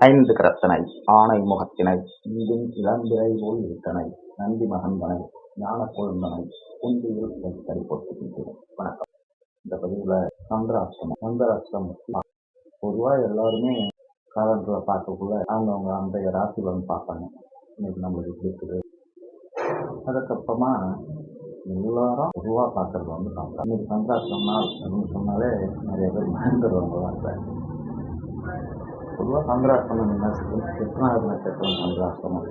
ஐந்து கரத்தனை ஆணை முகத்தினை இங்கும் இளம்பிறை போல் இருத்தனை நந்தி மகந்தனை ஞான கொழுந்தனை குந்தியில் வைத்தறி போட்டுக்கின்றேன் வணக்கம். இந்த பதிவில் சந்திராஷ்டிரமம் சந்திராஷ்டிரமம் பொதுவாக எல்லாருமே காலத்தில் பார்க்கக்குள்ள அவங்கவுங்க அந்த ராசி பார்ப்பாங்க. இன்னைக்கு நம்மளுக்கு எப்படி இருக்குது? அதுக்கப்புறமா எல்லாரும் பொதுவாக பார்க்கறது வந்து சந்திரா. இன்னைக்கு சந்திராஷ்டிரம் நாள் அப்படின்னு சொன்னாலே நிறைய பேர் மறந்துடுவாங்க வாங்க பொதுவாக சந்திராஷ்டமம் என்ன செய்யும் எத்தனாவது நட்சத்திரம் சந்திராஷ்டமம்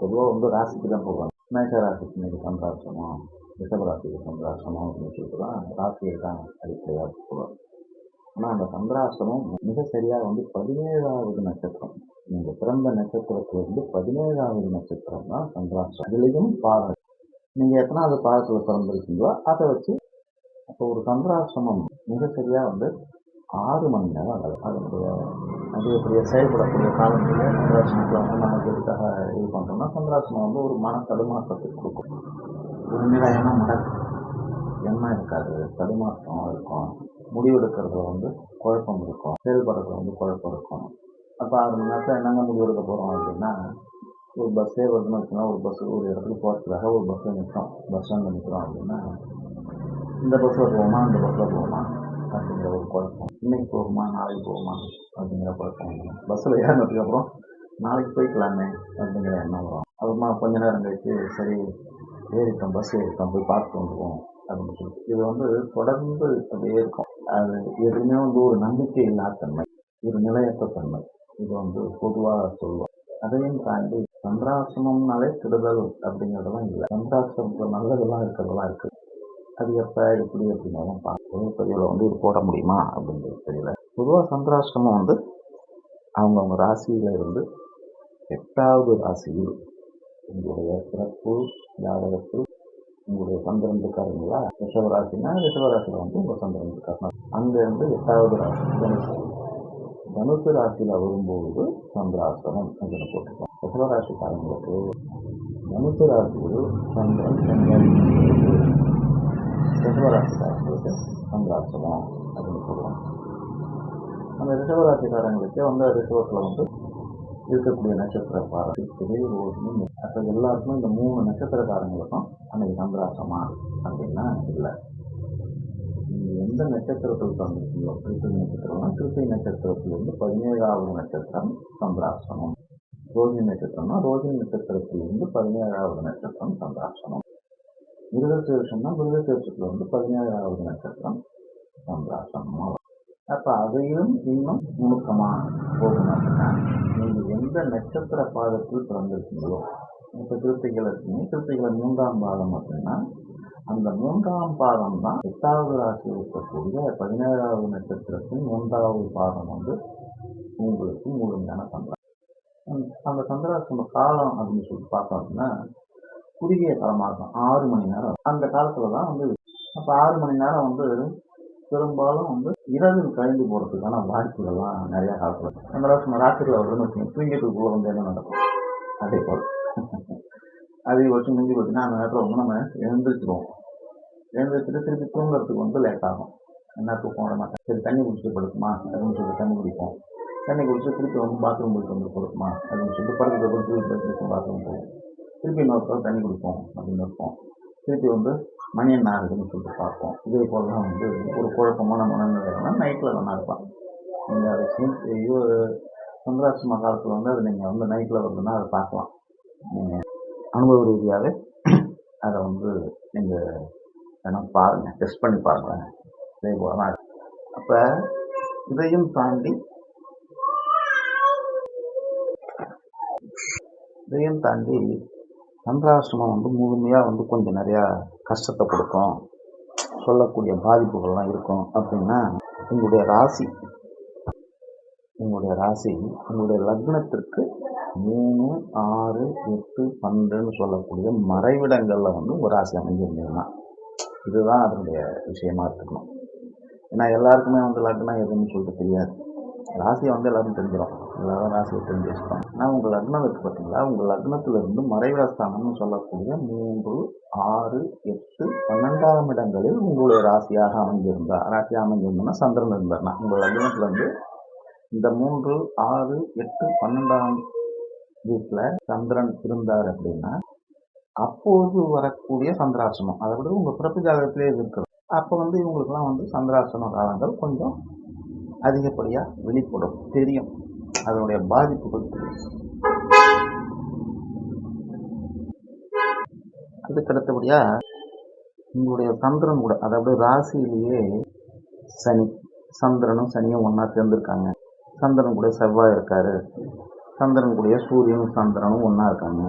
பொதுவாக வந்து ராசிக்கு தான் போவாங்க. மேஷ ராசிக்கு இன்னைக்கு சந்திராஷ்டமம் ரிஷபராசிக்கு சந்திராஷ்டமம் அப்படின்னு சொல்லிட்டு தான் ராசியை தான் அடிப்படையாக போவாங்க ஆனால் அந்த சந்திராஷ்டமம் மிக சரியாக வந்து பதினேழாவது நட்சத்திரம். நீங்கள் பிறந்த நட்சத்திரத்திலிருந்து பதினேழாவது நட்சத்திரம் தான் சந்திராஷ்டம் அதுலேயும் பாதம் நீங்கள் எத்தனாவது பாதத்தில் பிறந்திருக்கீங்களோ அதை வச்சு அப்போ ஒரு சந்திராசிரமம் மிக சரியாக வந்து ஆறு மணி நேரம் ஆகுது அதனுடைய அதிகப்படிய செயல்படக்கூடிய காலத்தில் சந்திராசனத்தில் வந்து நமக்கு எதுக்காக இது பண்ணுறோம்னா சந்திராசனம் வந்து ஒரு மன தடுமாற்றத்தை கொடுக்கும். ஒரு நிலையான முடக்கம் எண்ணம் இருக்காது. தடுமாற்றம் இருக்கும். முடிவெடுக்கிறதுல வந்து குழப்பம் இருக்கும். செயல்படுறதுல வந்து குழப்பம் இருக்கும். அப்போ ஆறு மணி நேரத்தில் என்னங்க முடிவெடுக்க போகிறோம் அப்படின்னா ஒரு பஸ்ஸே வருதுன்னு வச்சுன்னா ஒரு பஸ் ஒரு இடத்துக்கு போகிறதுக்காக ஒரு பஸ்ஸில் நிற்கிறோம் பஸ் ஸ்டாண்டில் நிற்கிறோம் அப்படின்னா இந்த பஸ்ஸில் போவோமா? இந்த பஸ்ஸில் போவோமா? அப்படிங்கிற ஒரு குழப்பம். இன்னைக்கு போகுமா நாளைக்கு போகுமா அப்படிங்கிற குழப்பம் பஸ்ஸில் பஸ்ஸில் ஏறினதுக்கப்புறம் நாளைக்கு போய்க்கலாமே அப்படிங்கிற எண்ணம் வரும். அப்புறமா கொஞ்ச நேரம் கழிச்சு சரி ஏறிட்டோம் பஸ் ஏறிட்டோம் போய் பார்த்து வந்துடுவோம் அப்படின்னு சொல்லி. இது வந்து தொடர்ந்து அப்படியே இருக்கும். அது எதுவுமே வந்து ஒரு நம்பிக்கை இல்லாத தன்மை. ஒரு நிலையற்ற தன்மை. இது வந்து பொதுவாக சொல்லுவோம். அதையும் தாண்டி சந்திராசிரமம்னாலே கெடுதல் அப்படிங்கிறதெல்லாம் இல்லை. சந்திராசிரமத்தில் நல்லதெல்லாம் இருக்கிறதெல்லாம் இருக்குது அது எப்போ எப்படி அப்படின்னாலும் பார்க்கணும் பதிவில் வந்து இது போட முடியுமா அப்படின்றது தெரியல. பொதுவாக சந்திராஷ்டமம் வந்து அவங்கவுங்க ராசியில் இருந்து எட்டாவது ராசியில் உங்களுடைய பிறப்பு ஜாதகத்தில் உங்களுடைய சந்திரன் இருக்காருங்களா ரிஷபராசினா ரிஷபராசியில் வந்து உங்கள் சந்திரன் இருக்காரு அங்கேருந்து எட்டாவது ராசி தனுசு. தனுசு ராசியில் வரும்போது சந்திராசிரமம் அப்படின்னு போட்டுருக்கோம் ரிஷபராசிக்காரங்களுக்கு தனுசு ராசியில் சந்திரன் செங்கல் ரிஷபராசிக்காரங்களுக்கு சந்திராசிரமம் அப்படின்னு சொல்லுவாங்க. அந்த ரிஷபராசிக்காரங்களுக்கு வந்து ரிஷபத்தில் வந்து இருக்கக்கூடிய நட்சத்திர பாறை ரோஹிணி அப்போ எல்லாருக்குமே இந்த மூணு நட்சத்திரக்காரங்களுக்கும் அன்னைக்கு சந்திராசிரமா அப்படின்னா இல்லை. நீங்கள் எந்த நட்சத்திரத்தில் தந்திருக்கீங்களோ திருப்பதி நட்சத்திரம்னா திருப்பதி நட்சத்திரத்திலிருந்து பதினேழாவது நட்சத்திரம் சந்திராசனம் ரோஹிணி நட்சத்திரம்னா ரோஹிணி நட்சத்திரத்திலிருந்து பதினேழாவது நட்சத்திரம் இருபத்தி வருஷம்னா இருபத்தி வருஷத்துல வந்து பதினேழாவது நட்சத்திரம் சந்திராசிரமம் அப்போ அதையும் இன்னும் நுணுக்கமா போகணும் அப்படின்னா நீங்கள் எந்த நட்சத்திர பாதத்தில் பிறந்திருக்கீங்களோ இப்ப திருப்திகள் இருக்கீங்க மூன்றாம் பாதம் அப்படின்னா அந்த மூன்றாம் பாதம் தான் எட்டாவது ராசியில் இருக்கக்கூடிய பதினேழாவது நட்சத்திரத்தின் மூன்றாவது பாதம் வந்து உங்களுக்கு முழுமையான சந்திராசம் அந்த சந்திராசிரம காலம் அப்படின்னு சொல்லிட்டு பார்த்தோம் அப்படின்னா குறுகிய காலமாக இருக்கும். ஆறு மணி நேரம் அந்த காலத்தில் தான் வந்து அப்போ ஆறு மணி நேரம் வந்து பெரும்பாலும் வந்து இரவில் கழிந்து போகிறதுக்கான வாய்ப்புகள்லாம் நிறையா காலத்தில் அந்த ராசி ராத்திரியில் வருதுன்னு வச்சுக்கோங்க தூங்கிட்டுக்குள்ளே வந்து என்ன நடக்கும்? அதே போல். அதிகபட்சம் மிஞ்சி பார்த்தீங்கன்னா அந்த நேரத்தில் வந்து நம்ம எழுந்திரிச்சிடுவோம் எழுந்திரிச்சிட்டு திருப்பி தூங்குறதுக்கு வந்து லேட் ஆகும். என்ன தூக்கம் விட மாட்டேன் சரி தண்ணி குடிச்சிட்டு படுக்குமா அப்படின்னு சொல்லி தண்ணி குடிப்போம். தண்ணி குடிச்சு திருப்பி வந்து பாத்ரூம் போயிட்டு வந்து கொடுக்குமா அப்படின்னு சொல்லிட்டு படுக்கிற திருப்பி பாத்ரூம் போகும் திருப்பி இன்னொரு தண்ணி கொடுப்போம் அப்படின்னு இருப்போம் திருப்பி வந்து மணி என்ன ஆகுதுன்னு சொல்லிட்டு பார்ப்போம். இதே போல் தான் வந்து ஒரு குழப்பமான மனநிலைன்னா நைட்டில் வேணா இருப்பான் நீங்கள் அதை ஐயோ சந்திராசிரம காலத்தில் வந்து அது நீங்கள் வந்து நைட்டில் வருதுன்னா அதை பார்க்கலாம். நீங்கள் அனுபவ ரீதியாகவே அதை வந்து நீங்கள் வேணா பாருங்கள் டெஸ்ட் பண்ணி பாருங்களேன் இதே போல் தான் அப்போ இதையும் தாண்டி இதையும் தாண்டி சந்திராசிரமம் வந்து முழுமையாக வந்து கொஞ்சம் நிறையா கஷ்டத்தை கொடுக்கும். சொல்லக்கூடிய பாதிப்புகள்லாம் இருக்கும் அப்படின்னா உங்களுடைய ராசி. உங்களுடைய ராசி உங்களுடைய லக்னத்திற்கு மூணு ஆறு எட்டு பன்னெண்டுன்னு சொல்லக்கூடிய மறைவிடங்களில் வந்து ஒரு ராசி அமைஞ்சிருந்ததுன்னா இதுதான் அதனுடைய விஷயமா இருக்கணும். ஏன்னா எல்லாருக்குமே வந்து லக்னம் எதுன்னு சொல்லிட்டு தெரியாது. ராசியை வந்து எல்லாரும் தெரிஞ்சிடும் எல்லாரும் ராசியை தெரிஞ்சு வச்சுப்பாங்க ஆனால் உங்கள் லக்னம் இருக்குது பார்த்தீங்களா? உங்கள் லக்னத்திலிருந்து மறைவிடஸ்தானம்னு சொல்லக்கூடிய மூன்று ஆறு எட்டு பன்னெண்டாம் இடங்களில் உங்களுடைய ராசியாக அமைஞ்சிருந்தா ராசியாக அமைஞ்சிருந்தோம்னா சந்திரன் இருந்தார்னா உங்கள் லக்னத்துலேருந்து இந்த மூன்று ஆறு எட்டு பன்னெண்டாம் வீட்டில் சந்திரன் இருந்தார் அப்படின்னா அப்போது வரக்கூடிய சந்திராசனம் அதை விட உங்கள் பிறப்பு ஜாதகத்திலே இருக்கிறது அப்போ வந்து இவங்களுக்குலாம் வந்து சந்திராசன காலங்கள் கொஞ்சம் அதிகப்படியாக வெளிப்படும். தெரியும். அதனுடைய பாதிப்புகள் தெரியும். அதுக்கு அடுத்தபடியாக உங்களுடைய சந்திரன் கூட அதாவது ராசியிலேயே சனி சந்திரனும் சனியும் ஒன்றா சேர்ந்துருக்காங்க. சந்திரன் கூட செவ்வாய் இருக்காரு. சந்திரன் கூட சூரியனும் சந்திரனும் ஒன்றா இருக்காங்க.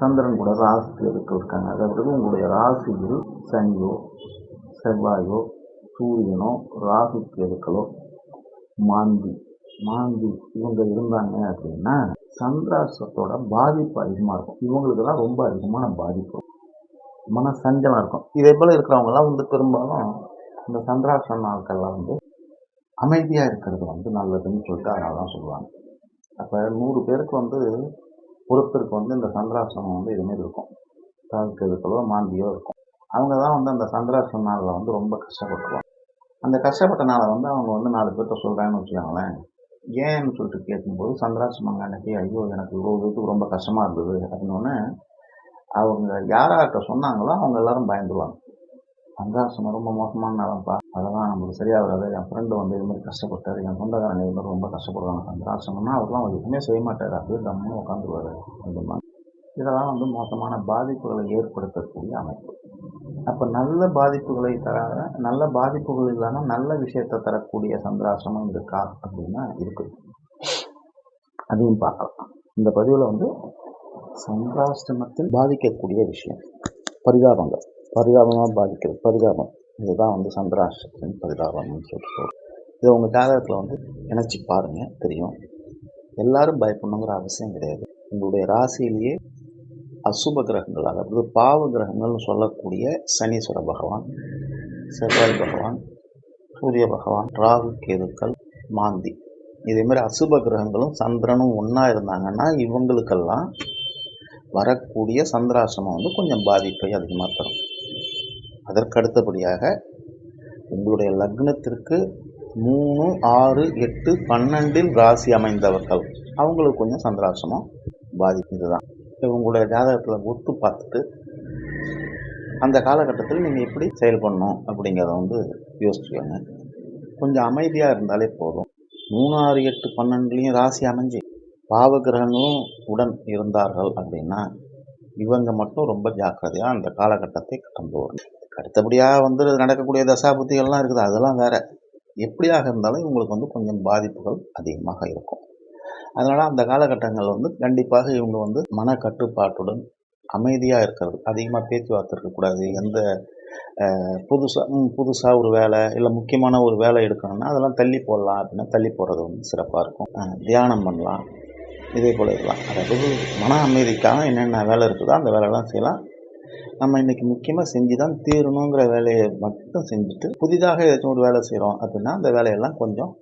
சந்திரன் கூட ராசி இருக்க இருக்காங்க. அதாவது உங்களுடைய ராசியில் சனியோ செவ்வாயோ சூரியனோ ராகு கேதுக்களோ மாந்தி மாந்தி இவங்க இருந்தாங்க அப்படின்னா சந்திராசத்தோட பாதிப்பு அதிகமாக இருக்கும். இவங்களுக்கெல்லாம் ரொம்ப அதிகமான பாதிப்பு. மன சஞ்சலம் இருக்கும். இதே போல் இருக்கிறவங்கலாம் வந்து பெரும்பாலும் இந்த சந்திராசன நாட்கள்லாம் வந்து அமைதியாக இருக்கிறது வந்து நல்லதுன்னு சொல்லிட்டு அதனால தான் சொல்லுவாங்க. அப்போ நூறு பேருக்கு வந்து ஒருத்தருக்கு வந்து இந்த சந்திராசனம் வந்து இதுமாரி இருக்கும். தாழ்க்கு எதுக்களோ மாந்தியோ இருக்கும். அவங்க தான் வந்து அந்த சந்திராசன நாளில் வந்து ரொம்ப கஷ்டப்பட்டுருவாங்க. அந்த கஷ்டப்பட்ட நாளை வந்து அவங்க வந்து நாலு பேர்த்த சொல்கிறாங்கன்னு வச்சுக்கோங்களேன். ஏன்னு சொல்லிட்டு கேட்கும்போது சந்திராசிரமங்க அன்னைக்கு ஐயோ எனக்கு இவ்வளோ வீட்டுக்கு ரொம்ப கஷ்டமாக இருந்தது அப்படின்னோடனே அவங்க யாரார்கிட்ட சொன்னாங்களோ அவங்க எல்லாரும் பயந்துருவாங்க. சந்திராசிரமம் ரொம்ப மோசமான நிலம்ப்பா அதெல்லாம் நமக்கு சரியாக வராது என் ஃப்ரெண்டு வந்து இது மாதிரி கஷ்டப்பட்டார். என் சொந்தக்காரங்க இது மாதிரி ரொம்ப கஷ்டப்படுவாங்க சந்திராசிரமம்னா அவர்லாம் அவர் எதுவுமே செய்ய மாட்டார். அப்படியே தம்முன்னு உட்காந்துருவார். அந்த இதெல்லாம் வந்து மோசமான பாதிப்புகளை ஏற்படுத்தக்கூடிய அமைப்பு. அப்போ நல்ல பாதிப்புகளை தராத நல்ல பாதிப்புகள் இல்லாமல் நல்ல விஷயத்தை தரக்கூடிய சந்திராசிரமம் இருக்கா அப்படின்னா இருக்குது அதையும் பார்க்கலாம். இந்த பதிவில் வந்து சந்திராசிரமத்தில் பாதிக்கக்கூடிய விஷயம். பரிதாபங்கள். பரிதாபமாக பாதிக்கிறது. பரிதாபம். இதுதான் வந்து சந்திராசிரமத்தின் பரிதாபம்னு சொல்லிட்டு சொல்கிறோம் இதை உங்கள் ஜாதகத்தில் வந்து நினச்சி பாருங்கள் தெரியும். எல்லாரும் பயப்படணுங்கிற அவசியம் கிடையாது. உங்களுடைய ராசியிலேயே அசுப கிரகங்கள் அதாவது பாவ கிரகங்கள்னு சொல்லக்கூடிய சனீஸ்வர பகவான் செவ்வாய் பகவான் சூரிய பகவான் ராகு கேதுக்கள் மாந்தி. இதேமாதிரி அசுப கிரகங்களும் சந்திரனும் ஒன்றா இருந்தாங்கன்னா இவங்களுக்கெல்லாம் வரக்கூடிய சந்திராசிரமம் வந்து கொஞ்சம் பாதிப்பை அதிகமாக தரும். அதற்கு அடுத்தபடியாக உங்களுடைய லக்னத்திற்கு மூணு ஆறு எட்டு பன்னெண்டில் ராசி அமைந்தவர்கள் அவங்களுக்கு கொஞ்சம் சந்திராசிரமம் பாதிப்பு இதுதான் உங்களுடைய ஜாதகத்தில் ஒத்து பார்த்துட்டு அந்த காலகட்டத்தில் நீங்கள் எப்படி செயல்படணும் அப்படிங்கிறத வந்து யோசிச்சுக்கோங்க. கொஞ்சம் அமைதியாக இருந்தாலே போதும். மூணாறு எட்டு பன்னெண்டுலேயும் ராசி அமைஞ்சு பாவ கிரகங்களும் உடன் இருந்தார்கள் அப்படின்னா இவங்க மட்டும் ரொம்ப ஜாக்கிரதையாக அந்த காலகட்டத்தை கடந்து வரணும். அடுத்தபடியாக வந்து நடக்கக்கூடிய தசாபுத்திகள்லாம் இருக்குது. அதெல்லாம் வேறு. எப்படியாக இருந்தாலும் இவங்களுக்கு வந்து கொஞ்சம் பாதிப்புகள் அதிகமாக இருக்கும். அதனால் அந்த காலகட்டங்கள் வந்து கண்டிப்பாக இவங்க வந்து மன கட்டுப்பாட்டுடன் அமைதியாக இருக்கிறது. அதிகமாக பேச்சுவார்த்தை இருக்கக்கூடாது. எந்த புதுசாக புதுசாக ஒரு வேலை இல்லை முக்கியமான ஒரு வேலை எடுக்கணும்னா அதெல்லாம் தள்ளி போடலாம் அப்படின்னா தள்ளி போடுறது வந்து சிறப்பாக இருக்கும். தியானம் பண்ணலாம். இதே போல் இருக்கலாம். அதாவது மன அமைதிக்காக என்னென்ன வேலை இருக்குதோ அந்த வேலைலாம் செய்யலாம். நம்ம இன்றைக்கி முக்கியமாக செஞ்சு தான் தீரணுங்கிற வேலையை மட்டும் செஞ்சுட்டு புதிதாக ஏதாச்சும் ஒரு வேலை செய்கிறோம் அப்படின்னா அந்த வேலையெல்லாம் கொஞ்சம்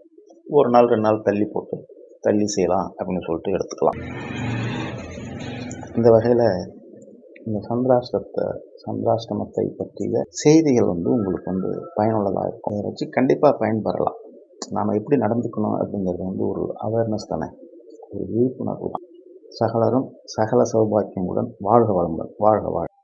ஒரு நாள் ரெண்டு நாள் தள்ளி போட்டு தள்ளி செய்யலாம் அப்படின்னு சொல்லிட்டு எடுத்துக்கலாம். இந்த வகையில் இந்த சந்திராஷ்டத்தை சந்திராஷ்டமத்தை பற்றிய செய்திகள் வந்து உங்களுக்கு வந்து பயனுள்ளதாக இருக்கும். அதை வச்சு கண்டிப்பாக பயன்பெறலாம். நாம் எப்படி நடந்துக்கணும் அப்படிங்கிறது வந்து ஒரு அவேர்னஸ் தானே. ஒரு விழிப்புணர்வு தான். சகலரும் சகல சௌபாக்கியங்களுடன் வாழ்க வளமுடன். வாழ்க வாழ்